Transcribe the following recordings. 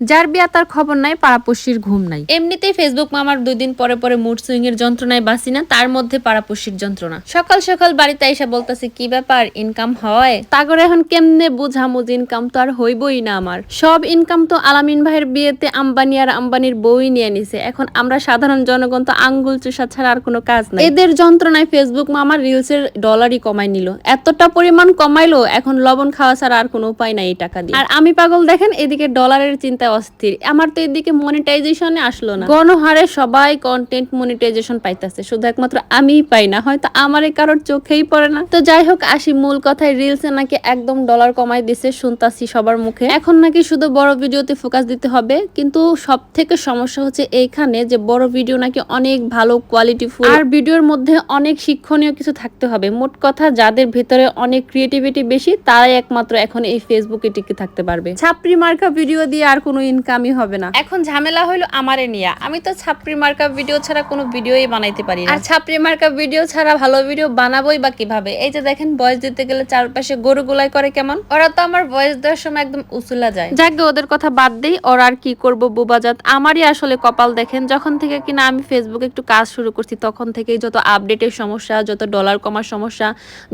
যার বিয়া তার খবর নাই, পাড়াপড়শির ঘুম নাই। এমনিতেই ফেসবুক মামার দুই দিন পরে পরে মুড সুইং এর যন্ত্রণায় বাসি না, তার মধ্যে পাড়াপড়শির যন্ত্রণা। সকাল সকাল বাড়িতে এসে বলতেছে, কি ব্যাপার ইনকাম হয়? তাগরে এখন কেমনে বুঝামু ইনকাম তো আর হইবই না আমার। সব ইনকাম তো আলামিন ভাইয়ের বিয়েতে আম্বানি আর আম্বানির বই নিয়ে নিছে। এখন আমরা সাধারণ জনগণ তো আঙ্গুল চুষা ছাড়া আর কোনো কাজ নাই। এদের যন্ত্রণায় ফেসবুক মামার রিলস এর ডলারই কমাই নিল। এতটা পরিমাণ কমাইলো, এখন লবণ খাওয়া ছাড়া আর কোনো উপায় নাই এই টাকা দিয়ে। আর আমি পাগল দেখেন, এদিকে ডলারের চিন্তায় অস্থির। আমার তো এদিকে মনিটাইজেশনে আসলো না। গণহারে সবাই কন্টেন্ট মনিটাইজেশন পাইতেছে। শুধু একমাত্র আমিই পাই না, হয়তো আমার কারোর চোখেই পড়ে না। তো যাই হোক, আসি, মূল কথায় রিলসে নাকি একদম ডলার কমাই দিছে শুনতাছি সবার মুখে। এখন নাকি শুধু বড় ভিডিওতে ফোকাস দিতে হবে, কিন্তু সব থেকে সমস্যা হচ্ছে এইখানে যে বড় ভিডিও নাকি অনেক ভালো কোয়ালিটি ফুল আর ভিডিওর মধ্যে অনেক শিক্ষণীয় কিছু থাকতে হবে। মোট কথা, যাদের ভেতরে অনেক ক্রিয়েটিভিটি বেশি, তারাই একমাত্র এখন এই ফেসবুকে টিকে থাকতে পারবে। ছাপরি মার্কা ভিডিও দিয়ে আর কোনো ইনকামই হবে না। এখন ঝামেলা হলো আমারে নিয়া। আমি তো ছাপরি মার্কা ভিডিও ছাড়া কোনো ভিডিওই বানাইতে পারি না। আর ছাপরি মার্কা ভিডিও ছাড়া ভালো ভিডিও বানাবোই বা কীভাবে? এই যে দেখেন ভয়েস দিতে গেলে চারপাশে গরু গোলাই করে কেমন? ওরা তো আমার ভয়েস দেওয়ার সময় একদম উসুলা যায়। যাকে ওদের কথা বাদ দেই ওরা আর কি করব বুবাজাত আমারই আসলে কপাল দেখেন যখন থেকে কিনা আমি ফেসবুকে একটু কাজ শুরু করছি তখন থেকেই যত আপডেটের সমস্যা যত ডলার কমার সমস্যা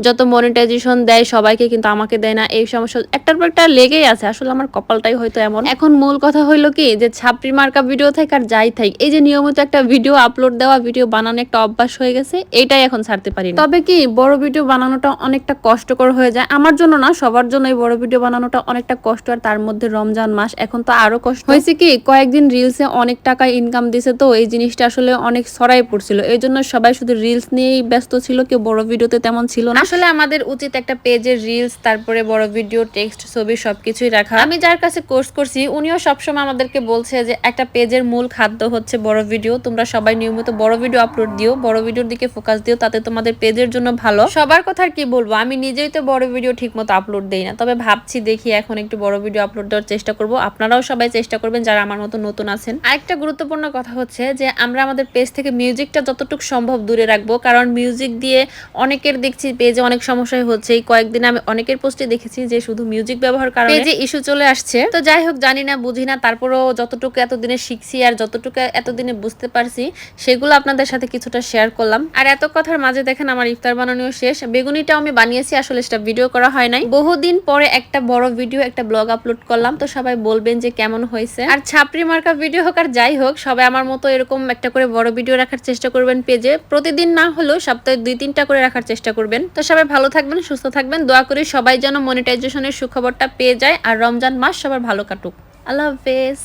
যত মনিটাইজেশন দেয় সবাইকে কিন্তু আমাকে দেয় না। এই সমস্যা একটার পর একটা লেগেই আছে। আসলে আমার কপালটাই হয়তো এমন। এখন মূল কথা হইল কি যে ছাপড়ি মার্কা ভিডিও থাক আর যাই থাক এই যে নিয়মিত একটা ভিডিও আপলোড দেওয়া ভিডিও বানানো একটা অভ্যাস হয়ে গেছে এটাই এখন ছাড়তে পারি তবে কি বড় ভিডিও বানানোটা অনেকটা কষ্টকর হয়ে যায়। আমার জন্য না সবার জন্য এই বড় ভিডিও বানানোটা অনেকটা কষ্ট আর তার মধ্যে রমজান মাস এখন তো আরও কষ্ট। হয়েছে কি কয়েকদিন রিলসে অনেক টাকা ইনকাম দিছে তো এই জিনিসটা আসলে অনেক ছড়াই পড়ছিল। এই জন্য সবাই শুধু রিলস নিয়েই ব্যস্ত ছিল কেউ বড় ভিডিওতে তেমন ছিল না। আসলে আমাদের উচিত একটা পেজের রিলস তারপরে বড় ভিডিও টেক্সট ছবি সবকিছুই রাখা। আমি যার কাছে কোর্স করছি উনিও সবসময় আমাদেরকে বলছে যে একটা পেজের মূল খাদ্য হচ্ছে বড় ভিডিও তোমরা সবাই নিয়মিত বড় ভিডিও আপলোড দিও বড় ভিডিওর দিকে ফোকাস দিও তাতে তোমাদের পেজের জন্য ভালো। সবার কথা আর কি বলব আমি নিজেই তো বড় ভিডিও ঠিক মতো আপলোড দেই না তবে ভাবছি দেখি এখন একটু বড় ভিডিও আপলোড দেওয়ার চেষ্টা করব। আপনারাও সবাই চেষ্টা করবেন যারা আমার মতো নতুন আছেন। আরেকটা গুরুত্বপূর্ণ কথা হচ্ছে যে আমরা আমাদের পেজ থেকে মিউজিকটা যতটুকু সম্ভব দূরে রাখব কারণ মিউজিক দিয়ে অনেকের দেখছি পেজে অনেক সমস্যাই হচ্ছে। এই কয়েকদিন আমি অনেকের পোস্টে দেখেছি যে শুধু মিউজিক ব্যবহার কারণে পেজে ইস্যু চলে আসছে। তো যাই হোক জানি না বুঝি না, তারপরেও যতটুকু এতদিনে শিখছি আর যতটুকু এতদিনে বুঝতে পারছি, সেগুলো আপনাদের সাথে কিছুটা শেয়ার করলাম। আর এত কথার মাঝে দেখেন আমার ইফতার বানানো শেষ। বেগুনিটাও আমি বানিয়েছি, আসলে সেটা ভিডিও করা হয় নাই। বহুদিন পরে একটা বড় ভিডিও একটা ব্লগ আপলোড করলাম, তো সবাই বলবেন যে কেমন হয়েছে। আর ছাপরি মার্কা ভিডিও হোক আর যাই হোক, সবাই আমার মতো এরকম একটা করে বড় ভিডিও রাখার চেষ্টা করবেন পেজে। প্রতিদিন না হলেও সপ্তাহে দুই, তিনটা করে রাখার চেষ্টা করবেন। তো সবাই ভালো থাকবেন, সুস্থ থাকবেন। দোয়া করি সবাই যেন মনিটাইজেশনের সুখবরটা পেয়ে যায়, আর রমজান মাস সবার ভালো কাটুক। আল্লাহ হাফেজ